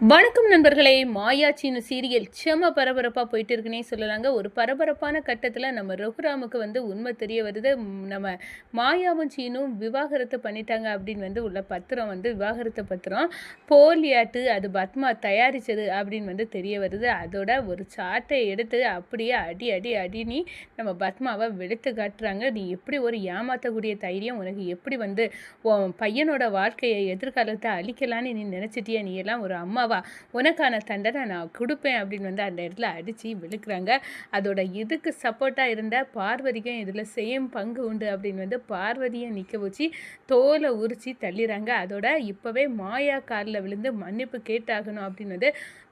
வணக்கம் நண்பர்களே. மாயாச்சின்னு சீரியல் செம பரபரப்பாக போயிட்டு இருக்குன்னே சொல்லலாங்க. ஒரு பரபரப்பான கட்டத்தில் நம்ம ரகுராமுக்கு வந்து உண்மை தெரிய வருது. நம்ம மாயாவும் சீனும் விவாகரத்து பண்ணிட்டாங்க அப்படின்னு வந்து உள்ள பத்திரம் வந்து விவாகரத்து பத்திரம். போலியாட்டு அது பத்மா தயாரித்தது அப்படின்னு வந்து தெரிய வருது. அதோட ஒரு சாட்டை எடுத்து அப்படியே அடி அடி அடினி நம்ம பத்மாவை வெளுத்து காட்டுறாங்க. நீ எப்படி ஒரு ஏமாற்றக்கூடிய தைரியம்? உனக்கு எப்படி வந்து உன் பையனோட வாழ்க்கையை எதிர்காலத்தை அழிக்கலான்னு நீ நினச்சிட்டியா? நீ எல்லாம் ஒரு அம்மா அம்மாவா உனக்கான தண்டனை நான் கொடுப்பேன் அப்படின்னு வந்து அந்த இடத்துல அடித்து விழுக்கிறாங்க. அதோட இதுக்கு சப்போர்ட்டாக இருந்த? பார்வதிக்கும் இதில் சேம் பங்கு உண்டு அப்படின்னு வந்து பார்வதியை நிற்க வச்சு தோலை உரிச்சு தள்ளிடுறாங்க அதோட இப்போவே மாயா காலில் விழுந்து மன்னிப்பு கேட்டாகணும் அப்படின்னு வந்து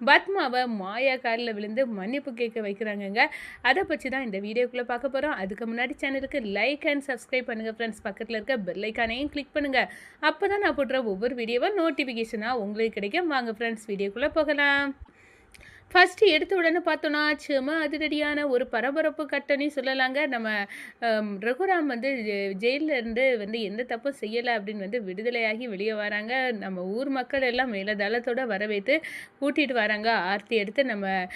பத்மாவை மாயா காலில் விழுந்து மன்னிப்பு கேட்க வைக்கிறாங்கங்க. அதை பற்றி தான் இந்த வீடியோக்குள்ளே பார்க்க போகிறோம் அதுக்கு முன்னாடி சேனலுக்கு லைக் அண்ட் சப்ஸ்கிரைப் பண்ணுங்கள் ஃப்ரெண்ட்ஸ் பக்கத்தில் இருக்க பெல்லைக்கானையும் கிளிக் பண்ணுங்கள் அப்போ தான் நான் போடுற ஒவ்வொரு வீடியோவும் நோட்டிஃபிகேஷனாக உங்களுக்கு கிடைக்கும். வாங்க ஃப்ரெண்ட்ஸ் நெக்ஸ்ட் வீடியோக்குள்ளே போகலாம். ஃபஸ்ட்டு எடுத்த உடனே பார்த்தோன்னா சும்மா அதிரடியான ஒரு பரபரப்பு கட்டணி சொல்லலாங்க. நம்ம ரகுராம் வந்து ஜெ- இருந்து வந்து எந்த தப்பும் செய்யலை அப்படின்னு வந்து விடுதலையாகி வெளியே வராங்க. நம்ம ஊர் மக்கள் எல்லாம் மேலதளத்தோடு வரவேற்று கூட்டிகிட்டு வராங்க. ஆர்த்தி எடுத்து நம்ம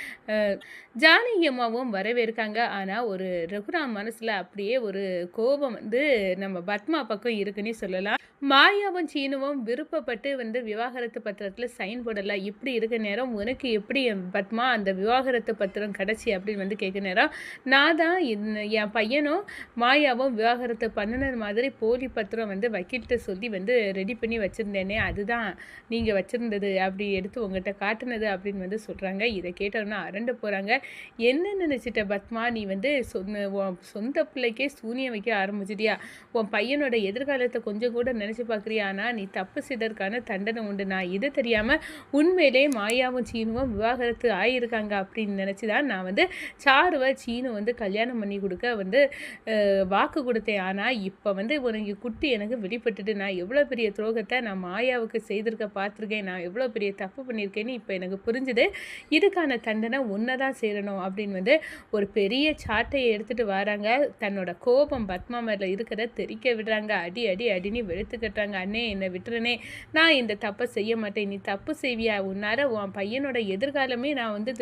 ஜானகி அம்மாவும் வரவேற்காங்க. ஆனால் ஒரு ரகுராம் மனசில் அப்படியே ஒரு கோபம் வந்து நம்ம பத்மா பக்கம் இருக்குன்னு சொல்லலாம். மாயாவும் சீனுவும் விருப்பப்பட்டு வந்து விவாகரத்து பத்திரத்தில் சைன் போடலை. இப்படி இருக்க நேரம் உனக்கு எப்படி என் பத்மா அந்த விவாகரத்து பத்திரம் கிடச்சி அப்படின்னு வந்து கேட்க நேரம். நான் தான் இந்த- என் பையனும் மாயாவும் விவாகரத்து பண்ணினது மாதிரி போலி பத்திரம் வந்து வக்கீல்கிட்ட சொல்லி வந்து ரெடி பண்ணி வச்சுருந்தேனே அதுதான் நீங்கள் வச்சுருந்தது அப்படி எடுத்து உங்கள்கிட்ட காட்டுனது அப்படின்னு வந்து சொல்கிறாங்க இதை கேட்டோன்னா அரண்டு போகிறாங்க என்ன நினச்சிட்ட பத்மா நீ வந்து சொன்ன உன் சொந்த பிள்ளைக்கே சூனியம் வைக்க ஆரம்பிச்சிட்டியா? உன் பையனோட எதிர்காலத்தை கொஞ்சம் கூட நினச்சி பார்க்குறியா? ஆனால் நீ தப்பு செய்தற்கான தண்டனை உண்டு. நான் இது தெரியாமல் உண்மையிலே மாயாவும் சீனுவும் விவாகரத்து ஆகியிருக்காங்க அப்படின்னு நினச்சி தான் நான் வந்து சாருவை சீனு வந்து கல்யாணம் பண்ணி கொடுக்க வந்து வாக்கு கொடுத்தேன். ஆனால் இப்போ வந்து உனக்கு குட்டி எனக்கு வெளிப்பட்டுட்டு நான் எவ்வளோ பெரிய துரோகத்தை நான் மாயாவுக்கு செய்திருக்க பார்த்துருக்கேன். நான் எவ்வளோ பெரிய தப்பு பண்ணியிருக்கேன்னு இப்போ எனக்கு புரிஞ்சுது. இதுக்கான தண்டனை ஒன்றை தான் சேரணும் அப்படின்னு வந்து ஒரு பெரிய சாட்டையை எடுத்துகிட்டு வராங்க. தன்னோட கோபம் பத்மா மேல இருக்கிறத தெரிக்க விடுறாங்க. அடி அடி அடின்னு வெளுத்து அண்ணே என்னை விட்டுறனே நான் இந்த தப்பை செய்ய மாட்டேன். நீ தப்பு செய்வியா? உன்னார உன் பையனோட எதிர்காலமே நான் வந்து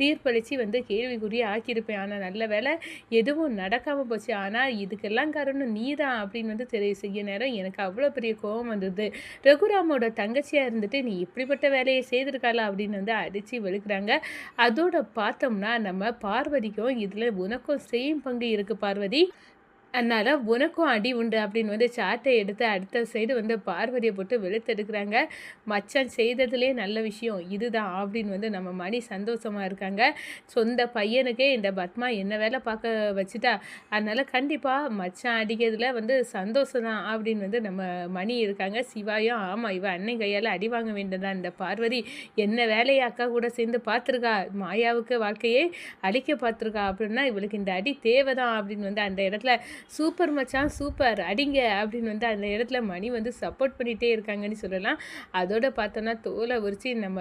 தீர்ப்பளித்து வந்து கேள்விக்குறி ஆக்கியிருப்பேன். ஆனால் நல்ல வேலை எதுவும் நடக்காமல் போச்சு. ஆனால் இதுக்கெல்லாம் காரணம் நீ தான் அப்படின்னு வந்து தெரிய செய்ய நேரம் எனக்கு அவ்வளோ பெரிய கோபம் வந்தது. ரகுராமோட தங்கச்சியாக இருந்துட்டு நீ இப்படிப்பட்ட வேலையை செய்திருக்காளா? அப்படின்னு வந்து அடித்து வெளுக்கிறாங்க. அதோட பார்த்தோம்னா நம்ம பார்வதிக்கும் இதில் உனக்கும் சேம் பங்கு இருக்குது பார்வதி. அதனால் உனக்கும் அடி உண்டு அப்படின்னு வந்து சாட்டை எடுத்து அடுத்த சைடு வந்து பார்வதியை போட்டு வெளுத்தெடுக்கிறாங்க. மச்சான் செய்ததுலே நல்ல விஷயம் இதுதான் அப்படின்னு வந்து நம்ம மணி சந்தோஷமாக இருக்காங்க. சொந்த பையனுக்கே இந்த பத்மா என்ன வேலை பார்க்க வச்சுட்டா? அதனால் கண்டிப்பாக மச்சான் அடிக்கிறதுல வந்து சந்தோஷம் தான் அப்படின்னு வந்து நம்ம மணி இருக்காங்க. சிவாயும் ஆமாம் இவ அன்னை கையால் அடி வாங்க வேண்டியதான் இந்த பார்வதி என்ன வேலையை அக்கா கூட சேர்ந்து பார்த்துருக்கா? மாயாவுக்கு வாழ்க்கையே அழிக்க பார்த்துருக்கா அப்படின்னா இவளுக்கு இந்த அடி தேவைதான் அப்படின்னு வந்து அந்த இடத்துல சூப்பர் மச்சான் சூப்பர் அடிங்க அப்படின்னு வந்து அந்த இடத்துல மணி வந்து சப்போர்ட் பண்ணிகிட்டே இருக்காங்கன்னு சொல்லலாம். அதோட பார்த்தோன்னா தோலை உரிச்சு நம்ம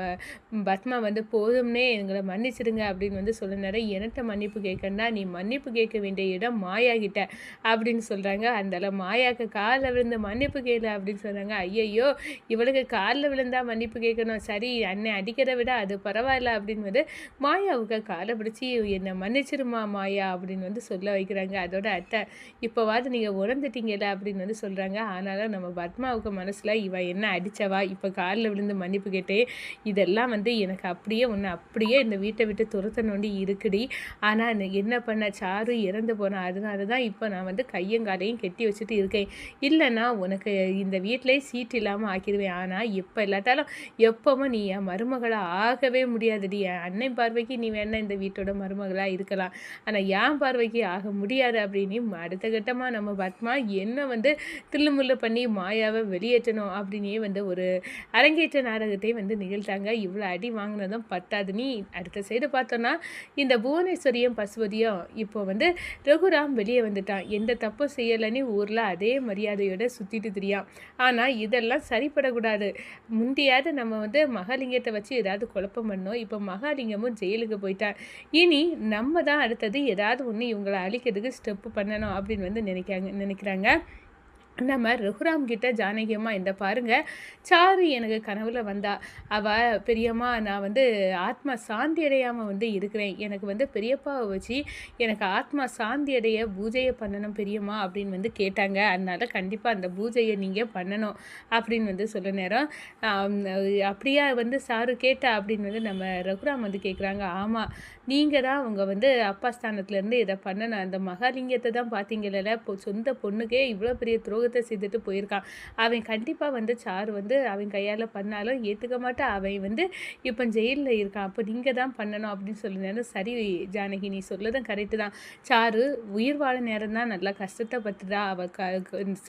பத்மா வந்து போதும்னே எங்களை மன்னிச்சிடுங்க அப்படின்னு வந்து சொல்ல நேரம் என்கிட்ட மன்னிப்பு கேட்கணும்னா நீ மன்னிப்பு கேட்க வேண்டிய இடம் மாயா கிட்ட அப்படின்னு சொல்கிறாங்க அந்த மாயாக்கு காலில் விழுந்து மன்னிப்பு கேளு அப்படின்னு சொல்கிறாங்க ஐயையோ இவளுக்கு காலில் விழுந்தா மன்னிப்பு கேட்கணும். சரி அன்னை அடிக்கிறத விட அது பரவாயில்ல அப்படின்னு வந்து மாயாவுக்கு காலை பிடிச்சி என்னை மன்னிச்சிருமா மாயா அப்படின்னு வந்து சொல்ல வைக்கிறாங்க. அதோட அத்தை இப்போவாது நீங்கள் உணர்ந்துட்டீங்கல்ல அப்படின்னு வந்து சொல்கிறாங்க ஆனாலும் நம்ம பத்மாவுக்கு மனசில் இவ என்ன அடித்தவா இப்போ காலில் விழுந்து மன்னிப்பு கேட்டே இதெல்லாம் வந்து எனக்கு அப்படியே ஒன்று அப்படியே இந்த வீட்டை விட்டு துரத்தணுண்டி இருக்குடி. ஆனால் என்ன பண்ண? சாரு இறந்து போனேன் அதனால தான் இப்போ நான் வந்து கையங்காலையும் கெட்டி வச்சுட்டு இருக்கேன். இல்லைன்னா உனக்கு இந்த வீட்டிலே சீட் இல்லாமல் ஆக்கிடுவேன் ஆனால் இப்போ இல்லாட்டாலும் எப்பவும் நீ என் மருமகளாக ஆகவே முடியாதுடி. என் அன்னை பார்வைக்கு நீ வேணா இந்த வீட்டோட மருமகளாக இருக்கலாம். ஆனால் என் பார்வைக்கு ஆக முடியாது அப்படின்னு அடுத்த கட்டமாக நம்ம பத்மா என்ன வந்து தில்லுமுல்லு பண்ணி மாயாவை வெளியேற்றணும் அப்படின்னே வந்து ஒரு அரங்கேற்ற நாடகத்தை வந்து நிகழ்த்தாங்க. இவ்வளோ அடி வாங்கினதும் பத்தாது. நீ அடுத்த சைடு பார்த்தோன்னா இந்த புவனேஸ்வரியும் பசுபதியும் இப்போ வந்து ரகுராம் வெளியே வந்துட்டான். எந்த தப்பும் செய்யலைன்னு ஊரில் அதே மரியாதையோட சுற்றிட்டு திரியான் ஆனால் இதெல்லாம் சரிப்படக்கூடாது. முந்தையாவது நம்ம வந்து மகாலிங்கத்தை வச்சு ஏதாவது குழப்பம் பண்ணோம். இப்போ மகாலிங்கமும் ஜெயிலுக்கு போயிட்டான் இனி நம்ம தான் அடுத்தது ஏதாவது ஒன்று இவங்களை அழிக்கிறதுக்கு ஸ்டெப்பு பண்ணணும். அப்படின்னு வந்து நினைக்காங்க நினைக்கிறாங்க. நம்ம ரகுராம் கிட்ட ஜானகி அம்மா இந்த பாருங்க சாரு எனக்கு கனவுல வந்தா. அவ பெரியம்மா நான் வந்து ஆத்மா சாந்தி அடையாமல் வந்து இருக்கிறேன். எனக்கு வந்து பெரியப்பாவை வச்சு எனக்கு ஆத்மா சாந்தி அடைய பூஜையை பண்ணணும் பெரியம்மா அப்படின்னு வந்து கேட்டாங்க. அதனால கண்டிப்பாக அந்த பூஜையை நீங்கள் பண்ணணும் அப்படின்னு வந்து சொல்ல நேரம் அப்படியா வந்து சாரு கேட்டா அப்படின்னு வந்து நம்ம ரகுராம் வந்து கேட்குறாங்க ஆமாம் நீங்கள் தான் அவங்க வந்து அப்பா ஸ்தானத்துலேருந்து இதை பண்ணணும். அந்த மகாலிங்கத்தை தான் பார்த்தீங்கல்ல சொந்த பொண்ணுக்கே இவ்வளோ பெரிய துரோகத்தை செய்துட்டு போயிருக்கான். அவன் கண்டிப்பாக வந்து சாரு வந்து அவன் கையால் பண்ணாலும் ஏற்றுக்க மாட்டான். அவன் வந்து இப்போ ஜெயிலில் இருக்கான். அப்போ நீங்கள் தான் பண்ணணும் அப்படின்னு சொல்லினாலும் சரி ஜானகி நீ சொல்லதும் கரெக்டு தான். சாரு உயிர் வாழ நேரம் தான். நல்லா கஷ்டத்தை பற்றுதா அவள் க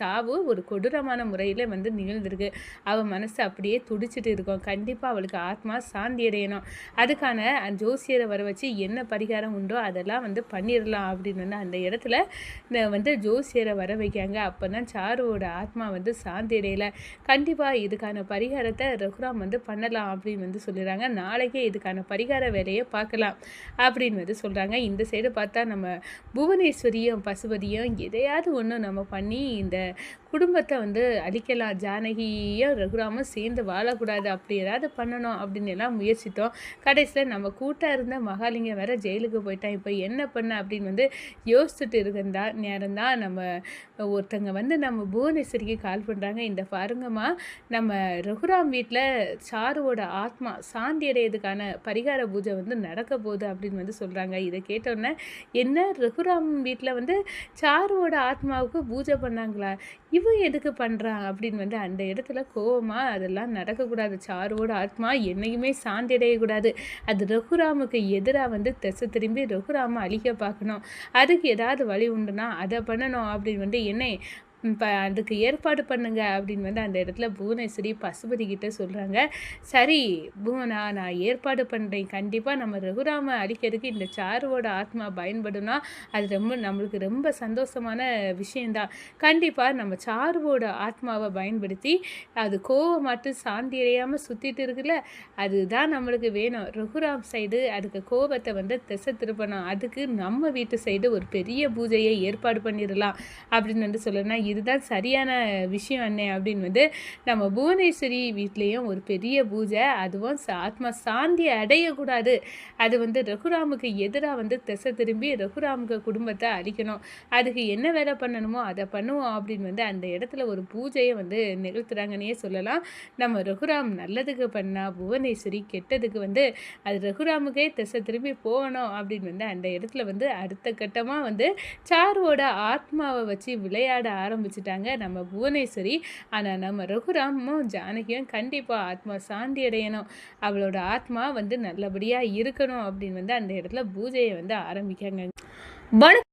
சாவு ஒரு கொடூரமான முறையில் வந்து நிகழ்ந்திருக்கு. அவள் மனசு அப்படியே துடிச்சிட்டு இருக்கும். கண்டிப்பாக அவளுக்கு ஆத்மா சாந்தி அடையணும். அதுக்கான ஜோசியரை வர வச்சு என்ன பரிகாரம் உண்டோ அதெல்லாம் வந்து பண்ணிடலாம் அப்படின்னு வந்து அந்த இடத்துல வந்து ஜோசியரை வர வைக்காங்க அப்போ தான் சாருவோட ஆத்மா வந்து சாந்தி கண்டிப்பாக இதுக்கான பரிகாரத்தை ரகுராம் வந்து பண்ணலாம் அப்படின்னு வந்து சொல்லிடுறாங்க. நாளைக்கே இதுக்கான பரிகார வேலையை பார்க்கலாம் அப்படின்னு வந்து சொல்கிறாங்க இந்த சைடு பார்த்தா நம்ம புவனேஸ்வரியும் பசுபதியும் எதையாவது ஒன்று நம்ம பண்ணி இந்த குடும்பத்தை வந்து அழிக்கலாம். ஜானகியும் ரகுராமும் சேர்ந்து வாழக்கூடாது. அப்படி ஏதாவது பண்ணணும் அப்படின்னு எல்லாம் முயற்சித்தோம். கடைசியில் நம்ம கூட்டாக இருந்த மகாலிங்கம் வேற ஜெயிலுக்கு போயிட்டான். இப்போ என்ன பண்ண அப்படின்னு வந்து யோசிச்சுட்டு இருக்கிறதா நேரம் தான் நம்ம ஒருத்தங்க வந்து நம்ம நம்ம புவனேஸ்வரிக்கு கால் பண்ணுறாங்க இந்த பாருங்கம்மா நம்ம ரகுராம் வீட்டில் சாருவோட ஆத்மா சாந்தி அடையிறதுக்கான பரிகார பூஜை வந்து நடக்க போகுது அப்படின்னு வந்து சொல்கிறாங்க இதை கேட்டோன்னே என்ன? ரகுராம் வீட்டில் வந்து சாருவோட ஆத்மாவுக்கு பூஜை பண்ணாங்களா? இவன் எதுக்கு பண்ணுறான் அப்படின்னு வந்து அந்த இடத்துல கோவமாக அதெல்லாம் நடக்கக்கூடாது. சாருவோட ஆத்மா என்னைக்குமே சாந்தி அடையக்கூடாது அது ரகுராமுக்கு எதிராக வந்து திசை திரும்பி ரகுராமை அழிக்க பார்க்கணும். அதுக்கு ஏதாவது வழி உண்டுனா அதை பண்ணணும். அப்படின்னு வந்து என்னை இப்போ அதுக்கு ஏற்பாடு பண்ணுங்க அப்படின்னு வந்து அந்த இடத்துல புவனேஸ்வரி பசுபதி கிட்ட சொல்கிறாங்க சரி புவனா நான் ஏற்பாடு பண்ணுறேன் கண்டிப்பாக நம்ம ரகுராம அழிக்கிறதுக்கு இந்த சாருவோட ஆத்மா பயன்படுனா அது ரொம்ப நம்மளுக்கு ரொம்ப சந்தோஷமான விஷயந்தான் கண்டிப்பாக நம்ம சாருவோட ஆத்மாவை பயன்படுத்தி அது கோவம் மட்டும் சாந்தி அடையாமல் சுற்றிட்டு இருக்குல்ல அதுதான் நம்மளுக்கு வேணும். ரகுராம் சைடு அதுக்கு கோபத்தை வந்து திசை திருப்பணும். அதுக்கு நம்ம வீட்டு சைடு ஒரு பெரிய பூஜையை ஏற்பாடு பண்ணிடலாம் அப்படின்னு வந்து சொல்லணும்னா இதுதான் சரியான விஷயம் அண்ணே அப்படின்னு வந்து நம்ம புவனேஸ்வரி வீட்லேயும் ஒரு பெரிய பூஜை அதுவும் ஆத்மா சாந்தி அடையக்கூடாது. அது வந்து ரகுராமுக்கு எதிராக வந்து திசை திரும்பி ரகுராமுக்கு குடும்பத்தை அழிக்கணும். அதுக்கு என்ன வேலை பண்ணணுமோ அதை பண்ணுவோம் அப்படின்னு வந்து அந்த இடத்துல ஒரு பூஜையை வந்து நிகழ்த்துறாங்கன்னே சொல்லலாம். நம்ம ரகுராம் நல்லதுக்கு பண்ணால் புவனேஸ்வரி கெட்டதுக்கு வந்து அது ரகுராமுக்கே திசை திரும்பி போகணும் அப்படின்னு வந்து அந்த இடத்துல வந்து அடுத்த கட்டமாக வந்து சாருவோட ஆத்மாவை வச்சு விளையாட ஆரம்பிச்சிட்டாங்க. நம்ம புவனேஸ்வரி ஆனால் நம்ம ரகுராமும் ஜானகியும் கண்டிப்பாக ஆத்மா சாந்தி அடையணும். அவளோட ஆத்மா வந்து நல்லபடியாக இருக்கணும் அப்படின்னு வந்து அந்த இடத்துல பூஜையை வந்து ஆரம்பிக்காங்க வணக்கம்.